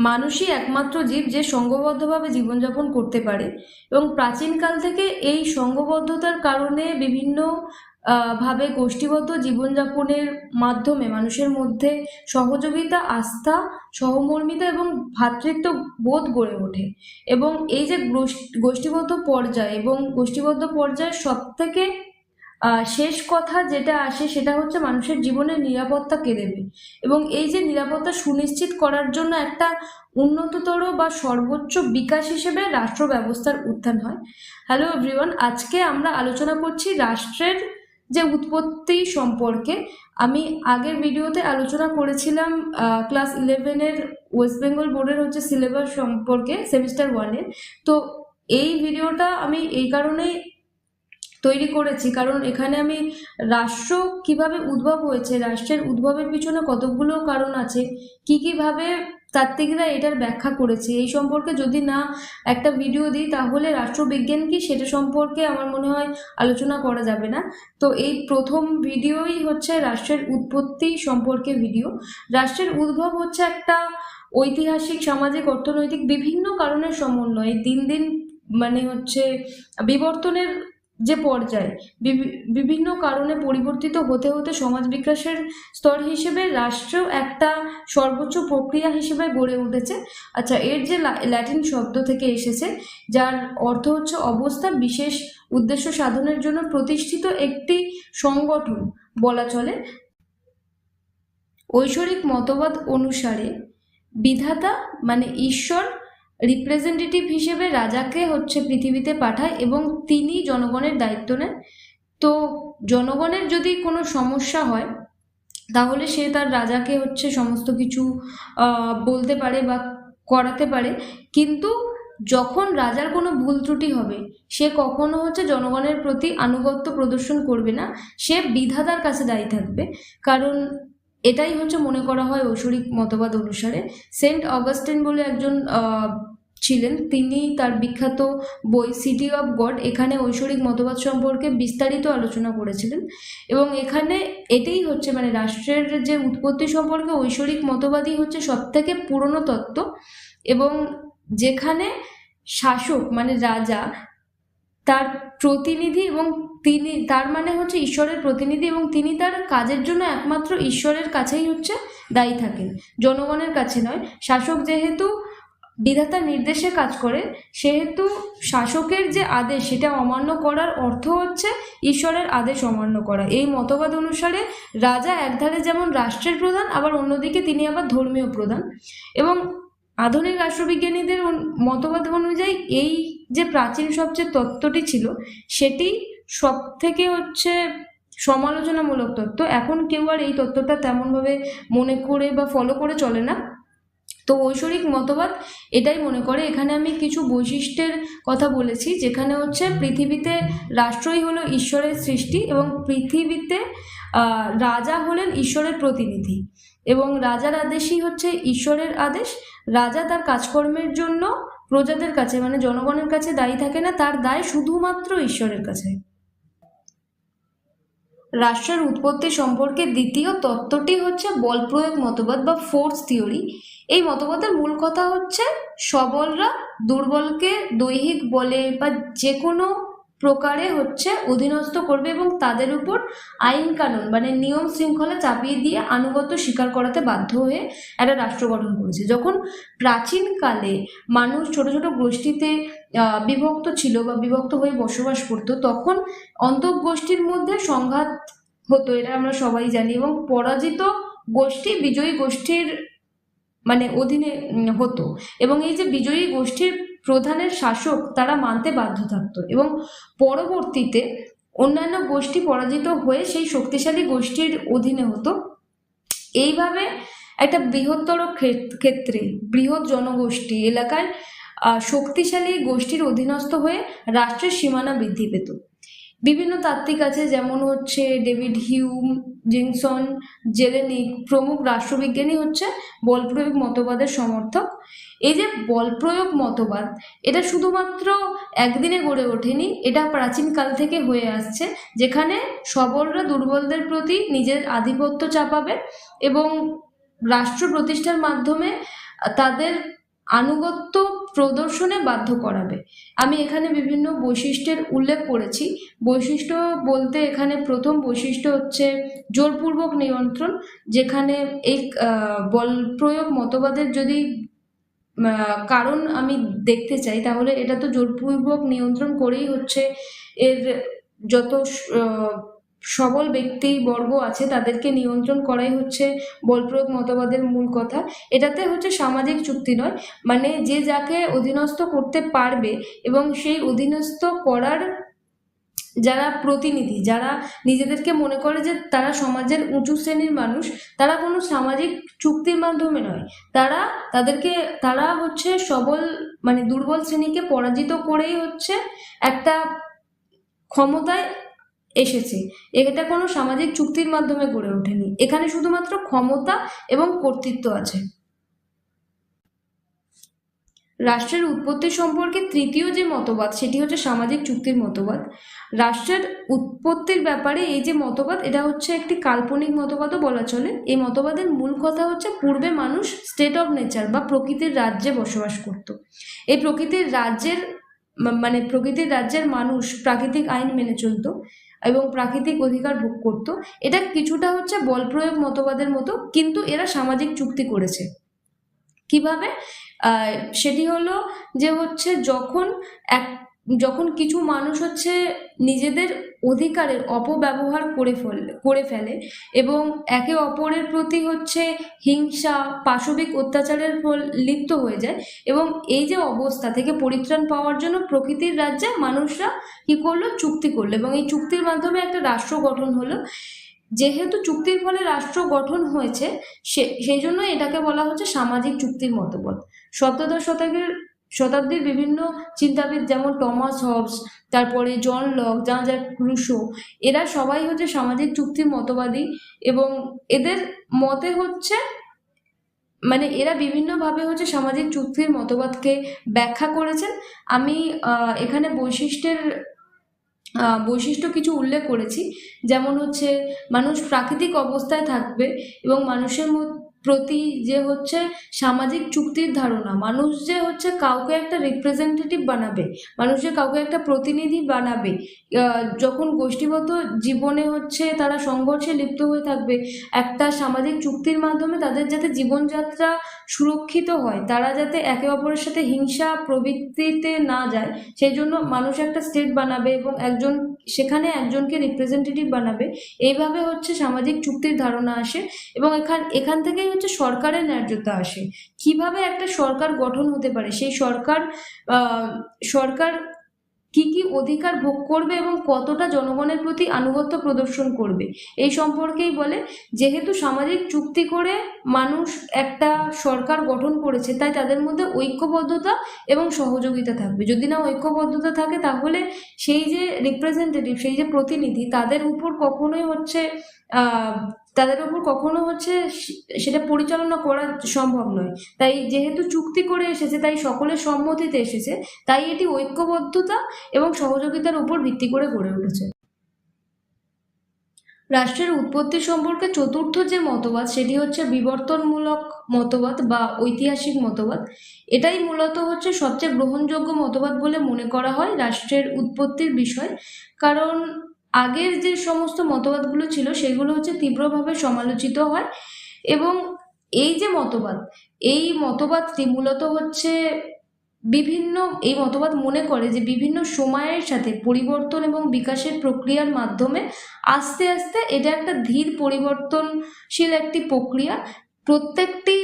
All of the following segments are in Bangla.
মানুষই একমাত্র জীব যে সংঘবদ্ধভাবে জীবনযাপন করতে পারে এবং প্রাচীনকাল থেকে এই সংঘবদ্ধতার কারণে বিভিন্ন ভাবে গোষ্ঠীবদ্ধ জীবনযাপনের মাধ্যমে মানুষের মধ্যে সহযোগিতা, আস্থা, সহমর্মিতা এবং ভ্রাতৃত্ব বোধ গড়ে ওঠে। এবং এই যে গোষ্ঠ- গোষ্ঠীবদ্ধ পর্যায় এবং গোষ্ঠীবদ্ধ পর্যায়ের সব থেকে শেষ কথা যেটা আসে সেটা হচ্ছে মানুষের জীবনের নিরাপত্তা কে দেবে? এবং এই যে নিরাপত্তা সুনিশ্চিত করার জন্য একটা উন্নততর বা সর্বোচ্চ বিকাশ হিসেবে রাষ্ট্র ব্যবস্থার উত্থান হয়। হ্যালো এভরিওয়ান আজকে আমরা আলোচনা করছি রাষ্ট্রের যে উৎপত্তি সম্পর্কে। আমি আগের ভিডিওতে আলোচনা করেছিলাম ক্লাস ইলেভেনের ওয়েস্ট বেঙ্গল বোর্ডের হচ্ছে সিলেবাস সম্পর্কে সেমিস্টার ওয়ানের তো এই ভিডিওটা আমি এই কারণেই তৈরি করেছি। কারণ এখানে আমি রাষ্ট্র কীভাবে উদ্ভব হয়েছে, রাষ্ট্রের উদ্ভবের পিছনে কতগুলো কারণ আছে, কি কীভাবে তাত্ত্বিকরা এটার ব্যাখ্যা করেছে, এই সম্পর্কে যদি না একটা ভিডিও দিই, তাহলে রাষ্ট্রবিজ্ঞান কি সেটা সম্পর্কে আমার মনে হয় আলোচনা করা যাবে না। তো এই প্রথম ভিডিওই হচ্ছে রাষ্ট্রের উৎপত্তি সম্পর্কে ভিডিও রাষ্ট্রের উদ্ভব হচ্ছে একটা ঐতিহাসিক, সামাজিক, অর্থনৈতিক বিভিন্ন কারণের সমন্বয়ে দিন দিন মানে হচ্ছে বিবর্তনের যে পর্যায়। বিভি- বিভিন্ন কারণে পরিবর্তিত হতে হতে সমাজ বিকাশের স্তর হিসেবে রাষ্ট্র একটা সর্বোচ্চ প্রক্রিয়া হিসেবে গড়ে উঠেছে। আচ্ছা এর যে ল্যাটিন শব্দ থেকে এসেছে, যার অর্থ হচ্ছে অবস্থা বিশেষ উদ্দেশ্য সাধনের জন্য প্রতিষ্ঠিত একটি সংগঠন বলা চলে। ঐশ্বরিক মতবাদ অনুসারে বিধাতা মানে ঈশ্বর রিপ্রেজেন্টেটিভ হিসেবে রাজাকে হচ্ছে পৃথিবীতে পাঠায় এবং তিনি জনগণের দায়িত্ব নেন। তো জনগণের যদি কোনো সমস্যা হয়, তাহলে সে তার রাজাকে হচ্ছে সমস্ত কিছু বলতে পারে বা করাতে পারে। কিন্তু যখন রাজার কোনো ভুল ত্রুটি হবে, সে কখনো হচ্ছে জনগণের প্রতি আনুগত্য প্রদর্শন করবে না। সে বিধাতার কাছে দায়ী থাকবে। কারণ এটাই হচ্ছে মনে করা হয় ঐশ্বরিক মতবাদ অনুসারে। সেন্ট অগাস্টিন বলে একজন ছিলেন। তিনি তার বিখ্যাত বই সিটি অফ গড এখানে ঐশ্বরিক মতবাদ সম্পর্কে বিস্তারিত আলোচনা করেছিলেন। এবং এখানে এটাই হচ্ছে মানে রাষ্ট্রের যে উৎপত্তি সম্পর্কে ঐশ্বরিক মতবাদই হচ্ছে সব থেকে পুরনো তত্ত্ব। এবং যেখানে শাসক মানে রাজা তার প্রতিনিধি এবং তিনি, তার মানে হচ্ছে ঈশ্বরের প্রতিনিধি এবং তিনি তার কাজের জন্য একমাত্র ঈশ্বরের কাছেই হচ্ছে দায়ী থাকেন, জনগণের কাছে নয়। শাসক যেহেতু বিধাতার নির্দেশে কাজ করে, সেহেতু শাসকের যে আদেশ সেটা অমান্য করার অর্থ হচ্ছে ঈশ্বরের আদেশ অমান্য করা। এই মতবাদ অনুসারে রাজা একধারে যেমন রাষ্ট্রের প্রধান, আবার অন্যদিকে তিনি আবার ধর্মীয় প্রধান। এবং আধুনিক রাষ্ট্রবিজ্ঞানীদের মতবাদ অনুযায়ী এই যে প্রাচীন সবচেয়ে তত্ত্বটি ছিল, সেটি সব থেকে হচ্ছে সমালোচনামূলক তত্ত্ব। এখন কেউ আর এই তত্ত্বটা তেমনভাবে মনে করে বা ফলো করে চলে না। তো ঐশ্বরিক মতবাদ এটাই মনে করে। এখানে আমি কিছু বৈশিষ্ট্যের কথা বলেছি, যেখানে হচ্ছে পৃথিবীতে রাষ্ট্রই হলো ঈশ্বরের সৃষ্টি এবং পৃথিবীতে রাজা হলেন ঈশ্বরের প্রতিনিধি। এবং রাজার আদেশই হচ্ছে ঈশ্বরের আদেশ। রাজা তার কাজকর্মের জন্য প্রজাদের কাছে মানে জনগণের কাছে দায়ী থাকে না, তার দায় শুধুমাত্র ঈশ্বরের কাছে। রাষ্ট্রের উৎপত্তি সম্পর্কে দ্বিতীয় তত্ত্বটি হচ্ছে বল প্রয়োগ মতবাদ বা ফোর্স থিওরি এই মতবাদের মূল কথা হচ্ছে সবলরা দুর্বলকে দৈহিক বলে বা যে কোনো প্রকারে হচ্ছে অধীনস্থ করবে এবং তাদের উপর আইন কানুন মানে নিয়ম শৃঙ্খলা চাপিয়ে দিয়ে আনুগত্য স্বীকার করাতে বাধ্য হয়ে একটা রাষ্ট্র গঠন করেছে। যখন প্রাচীনকালে মানুষ ছোট ছোট গোষ্ঠীতে বিভক্ত ছিল বা বিভক্ত হয়ে বসবাস করতো, তখন অন্তঃগোষ্ঠীর মধ্যে সংঘাত হতো, এটা আমরা সবাই জানি এবং পরাজিত গোষ্ঠী বিজয়ী গোষ্ঠীর মানে অধীনে হতো। এবং এই যে বিজয়ী গোষ্ঠীর প্রধানের শাসক তারা মানতে বাধ্য থাকতো এবং পরবর্তীতে অন্যান্য গোষ্ঠী পরাজিত হয়ে সেই শক্তিশালী গোষ্ঠীর অধীনে হতো। এইভাবে একটা বৃহত্তর ক্ষেত্রে, বৃহৎ জনগোষ্ঠী এলাকায় শক্তিশালী গোষ্ঠীর অধীনস্থ হয়ে রাষ্ট্রের সীমানা বৃদ্ধি পেত। বিভিন্ন তাত্ত্বিক আছে, যেমন হচ্ছে ডেভিড হিউম, জিনসন, জেলেনিক প্রমুখ রাষ্ট্রবিজ্ঞানী হচ্ছে বলপ্রয়োগ মতবাদের সমর্থক। এই যে বল প্রয়োগ মতবাদ, এটা শুধুমাত্র একদিনে গড়ে ওঠেনি, এটা প্রাচীনকাল থেকে হয়ে আসছে, যেখানে সবলরা দুর্বলদের প্রতি নিজের আধিপত্য চাপাবে এবং রাষ্ট্র প্রতিষ্ঠার মাধ্যমে তাদের আনুগত্য প্রদর্শনে বাধ্য করাবে। আমি এখানে বিভিন্ন বৈশিষ্ট্যের উল্লেখ করেছি। বৈশিষ্ট্য বলতে এখানে প্রথম বৈশিষ্ট্য হচ্ছে জোরপূর্বক নিয়ন্ত্রণ, যেখানে এই বল প্রয়োগ মতবাদের যদি কারণ আমি দেখতে চাই। তাহলে এটা তো জোরপূর্বক নিয়ন্ত্রণ করেই হচ্ছে। এর যত সবল ব্যক্তি বর্গ আছে, তাদেরকে নিয়ন্ত্রণ করাই হচ্ছে বলপ্রয়োগ মতবাদের মূল কথা। এটাতে হচ্ছে সামাজিক চুক্তি নয় মানে যে যাকে অধীনস্থ করতে পারবে এবং সেই অধীনস্থ করার যারা প্রতিনিধি, যারা নিজেদেরকে মনে করে যে তারা সমাজের উঁচু শ্রেণির মানুষ, তারা কোনো সামাজিক চুক্তির মাধ্যমে নয়। তারা তাদেরকে, তারা হচ্ছে সবল মানে দুর্বল শ্রেণীকে পরাজিত করেই হচ্ছে একটা ক্ষমতায় এসেছে। এটা কোনো সামাজিক চুক্তির মাধ্যমে গড়ে ওঠেনি। এখানে শুধুমাত্র ক্ষমতা এবং কর্তৃত্ব আছে। রাষ্ট্রের উৎপত্তি সম্পর্কে তৃতীয় যে মতবাদ, সেটি হচ্ছে সামাজিক চুক্তির মতবাদ। রাষ্ট্রের উৎপত্তির ব্যাপারে এই যে মতবাদ, এটা হচ্ছে একটি কাল্পনিক মতবাদও বলা চলে। এই মতবাদের মূল কথা হচ্ছে পূর্বে মানুষ স্টেট অফ নেচার বা প্রকৃতির রাজ্যে বসবাস করত। এই প্রকৃতির রাজ্যের মানে প্রকৃতির রাজ্যের মানুষ প্রাকৃতিক আইন মেনে চলতো এবং প্রাকৃতিক অধিকার ভোগ করত। এটা কিছুটা হচ্ছে বল প্রয়োগ মতবাদের মতো, কিন্তু এরা সামাজিক চুক্তি করেছে। কীভাবে? সেটি হলো যে হচ্ছে যখন এক, যখন কিছু মানুষ হচ্ছে নিজেদের অধিকারের অপব্যবহার করে ফেলে করে ফেলে এবং একে অপরের প্রতি হচ্ছে হিংসা, পাশবিক অত্যাচারের ফল, লিপ্ত হয়ে যায় এবং এই যে অবস্থা থেকে পরিত্রাণ পাওয়ার জন্য প্রকৃতির রাজ্যে মানুষরা কি করল? চুক্তি করল এবং এই চুক্তির মাধ্যমে একটা রাষ্ট্র গঠন হলো। যেহেতু চুক্তির ফলে রাষ্ট্র গঠন হয়েছে, সে, সেই জন্য এটাকে বলা হচ্ছে সামাজিক চুক্তির মতবাদ। সপ্তদশ শতকের, শতাব্দীর বিভিন্ন চিন্তাবিদ যেমন টমাস হবস, তারপরে জন লক যা যা রুশো, এরা সবাই হচ্ছে সামাজিক চুক্তির মতবাদী এবং এদের মতে হচ্ছে মানে এরা বিভিন্নভাবে হচ্ছে সামাজিক চুক্তির মতবাদকে ব্যাখ্যা করেছেন। আমি এখানে বৈশিষ্ট্যের বৈশিষ্ট্য কিছু উল্লেখ করেছি। যেমন হচ্ছে মানুষ প্রাকৃতিক অবস্থায় থাকবে এবং মানুষের মধ্যে প্রতি যে হচ্ছে সামাজিক চুক্তির ধারণা, মানুষ যে হচ্ছে কাউকে একটা রিপ্রেজেন্টেটিভ বানাবে, মানুষ যে কাউকে একটা প্রতিনিধি বানাবে যখন গোষ্ঠীগত জীবনে হচ্ছে তারা সংঘর্ষে লিপ্ত হয়ে থাকবে, একটা সামাজিক চুক্তির মাধ্যমে তাদের যাতে জীবনযাত্রা সুরক্ষিত হয়, তারা যাতে একে অপরের সাথে হিংসা প্রবৃত্তিতে না যায়, সেই জন্য মানুষ একটা স্টেট বানাবে এবং একজন সেখানে একজনকে রিপ্রেজেন্টেটিভ বানাবে। এইভাবে হচ্ছে সামাজিক চুক্তির ধারণা আসে এবং এখান এখান থেকেই হচ্ছে সরকারের ন্যায্যতা আসে। কীভাবে একটা সরকার গঠন হতে পারে? সেই সরকার সরকার কি কি অধিকার ভোগ করবে এবং কতটা জনগণের প্রতি আনুগত্য প্রদর্শন করবে? এই সম্পর্কেই বলে, যেহেতু সামাজিক চুক্তি করে মানুষ একটা সরকার গঠন করেছে, তাই তাদের মধ্যে ঐক্যবদ্ধতা এবং সহযোগিতা থাকবে। যদি না ঐক্যবদ্ধতা থাকে, তাহলে সেই যে রিপ্রেজেন্টেটিভ সেই যে প্রতিনিধি, তাদের উপর কখনোই হচ্ছে তাদের উপর কখনো হচ্ছে সেটা পরিচালনা করা সম্ভব নয়। তাই যেহেতু চুক্তি করে এসেছে, তাই সকলের সম্মতিতে এসেছে, তাই এটি ঐক্যবদ্ধতা এবং সহযোগিতার উপর ভিত্তি করে গড়ে উঠেছে। রাষ্ট্রের উৎপত্তি সম্পর্কে চতুর্থ যে মতবাদ, সেটি হচ্ছে বিবর্তনমূলক মতবাদ বা ঐতিহাসিক মতবাদ। এটাই মূলত হচ্ছে সবচেয়ে গ্রহণযোগ্য মতবাদ বলে মনে করা হয় রাষ্ট্রের উৎপত্তির বিষয়। কারণ আগের যে সমস্ত মতবাদগুলো ছিল, সেগুলো হচ্ছে তীব্রভাবে সমালোচিত হয় এবং এই যে মতবাদ, এই মতবাদটি মূলত হচ্ছে বিভিন্ন, এই মতবাদ মনে করে যে বিভিন্ন সময়ের সাথে পরিবর্তন এবং বিকাশের প্রক্রিয়ার মাধ্যমে আস্তে আস্তে এটা একটা ধীর পরিবর্তনশীল একটি প্রক্রিয়া। প্রত্যেকটি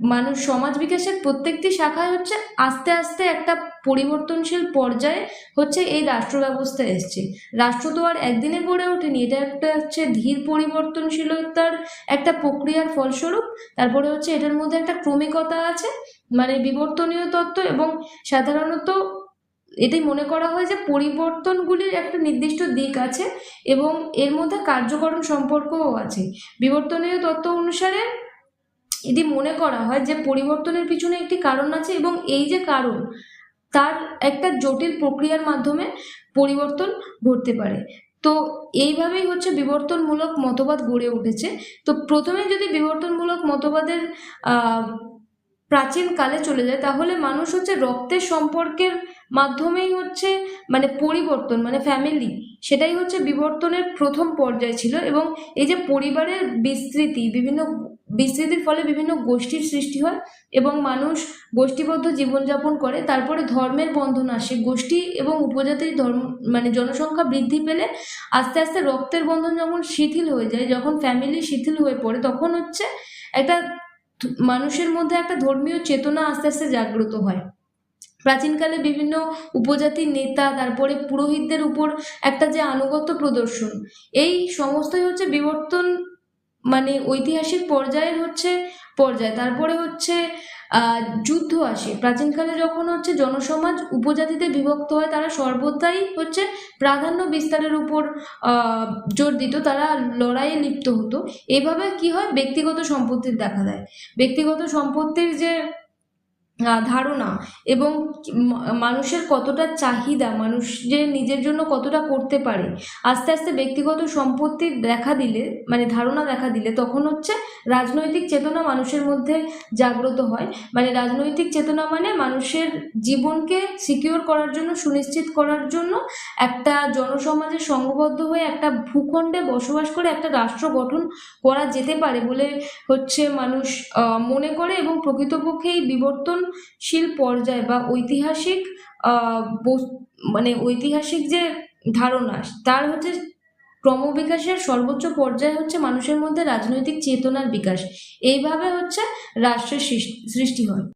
মানুষ সমাজ বিকাশের প্রত্যেকটি শাখায় হচ্ছে আস্তে আস্তে একটা পরিবর্তনশীল পর্যায়ে হচ্ছে এই রাষ্ট্র ব্যবস্থা এসছে। রাষ্ট্র তো আর একদিনে গড়ে ওঠেনি, এটা একটা হচ্ছে ধীর পরিবর্তনশীলতার একটা প্রক্রিয়ার ফলস্বরূপ। তারপরে হচ্ছে এটার মধ্যে একটা ক্রমিকতা আছে মানে বিবর্তনীয় তত্ত্ব এবং সাধারণত এটাই মনে করা হয় যে পরিবর্তনগুলির একটা নির্দিষ্ট দিক আছে এবং এর মধ্যে কার্যকরণ সম্পর্কও আছে। বিবর্তনীয় তত্ত্ব অনুসারে এটি মনে করা হয় যে পরিবর্তনের পিছনে একটি কারণ আছে এবং এই যে কারণ, তার একটা জটিল প্রক্রিয়ার মাধ্যমে পরিবর্তন ঘটতে পারে। তো এইভাবেই হচ্ছে বিবর্তনমূলক মতবাদ গড়ে উঠেছে। তো প্রথমে যদি বিবর্তনমূলক মতবাদের প্রাচীন কালে চলে যায়, তাহলে মানুষ হচ্ছে রক্তের সম্পর্কের মাধ্যমেই হচ্ছে মানে পরিবর্তন মানে ফ্যামিলি সেটাই হচ্ছে বিবর্তনের প্রথম পর্যায় ছিল এবং এই যে পরিবারের বিস্তৃতি, বিভিন্ন বিস্তৃতির ফলে বিভিন্ন গোষ্ঠীর সৃষ্টি হয় এবং মানুষ গোষ্ঠীবদ্ধ জীবনযাপন করে, তারপরে ধর্মের বন্ধন আসে, গোষ্ঠী এবং উপজাতির ধর্ম মানে জনসংখ্যা বৃদ্ধি পেলে আস্তে আস্তে রক্তের বন্ধন যখন শিথিল হয়ে যায়, যখন ফ্যামিলি শিথিল হয়ে পড়ে, তখন হচ্ছে একটা মানুষের মধ্যে একটা ধর্মীয় চেতনা আস্তে আস্তে জাগ্রত হয়। প্রাচীনকালে বিভিন্ন উপজাতির নেতা, তারপরে পুরোহিতদের উপর একটা যে আনুগত্য প্রদর্শন, এই সমস্তই হচ্ছে বিবর্তন মানে ঐতিহাসিক পর্যায়ের হচ্ছে পর্যায়। তারপরে হচ্ছে যুদ্ধ আসে। প্রাচীনকালে যখন হচ্ছে জনসমাজ উপজাতিতে বিভক্ত হয়, তারা সর্বদাই হচ্ছে প্রাধান্য বিস্তারের উপর জোর দিত, তারা লড়াইয়ে লিপ্ত হতো। এভাবে কি হয়? ব্যক্তিগত সম্পত্তির দেখা দেয়। ব্যক্তিগত সম্পত্তির যে ধারণা এবং মানুষের কতটা চাহিদা মানুষ যে নিজের জন্য কতটা করতে পারে, আস্তে আস্তে ব্যক্তিগত সম্পত্তি দেখা দিলে মানে ধারণা দেখা দিলে, তখন হচ্ছে রাজনৈতিক চেতনা মানুষের মধ্যে জাগ্রত হয়। মানে রাজনৈতিক চেতনা মানে মানুষের জীবনকে সিকিওর করার জন্য, সুনিশ্চিত করার জন্য একটা জনসমাজে সংঘবদ্ধ হয়ে একটা ভূখণ্ডে বসবাস করে একটা রাষ্ট্র গঠন করা যেতে পারে বলে হচ্ছে মানুষ মনে করে এবং প্রকৃতপক্ষে এই বিবর্তনশীল পর্যায় বা ঐতিহাসিক মানে ঐতিহাসিক যে ধারণা, তার হচ্ছে ক্রমবিকাশের সর্বোচ্চ পর্যায়ে হচ্ছে মানুষের মধ্যে রাজনৈতিক চেতনার বিকাশ। এইভাবে হচ্ছে রাষ্ট্রের সৃষ্টি হয়।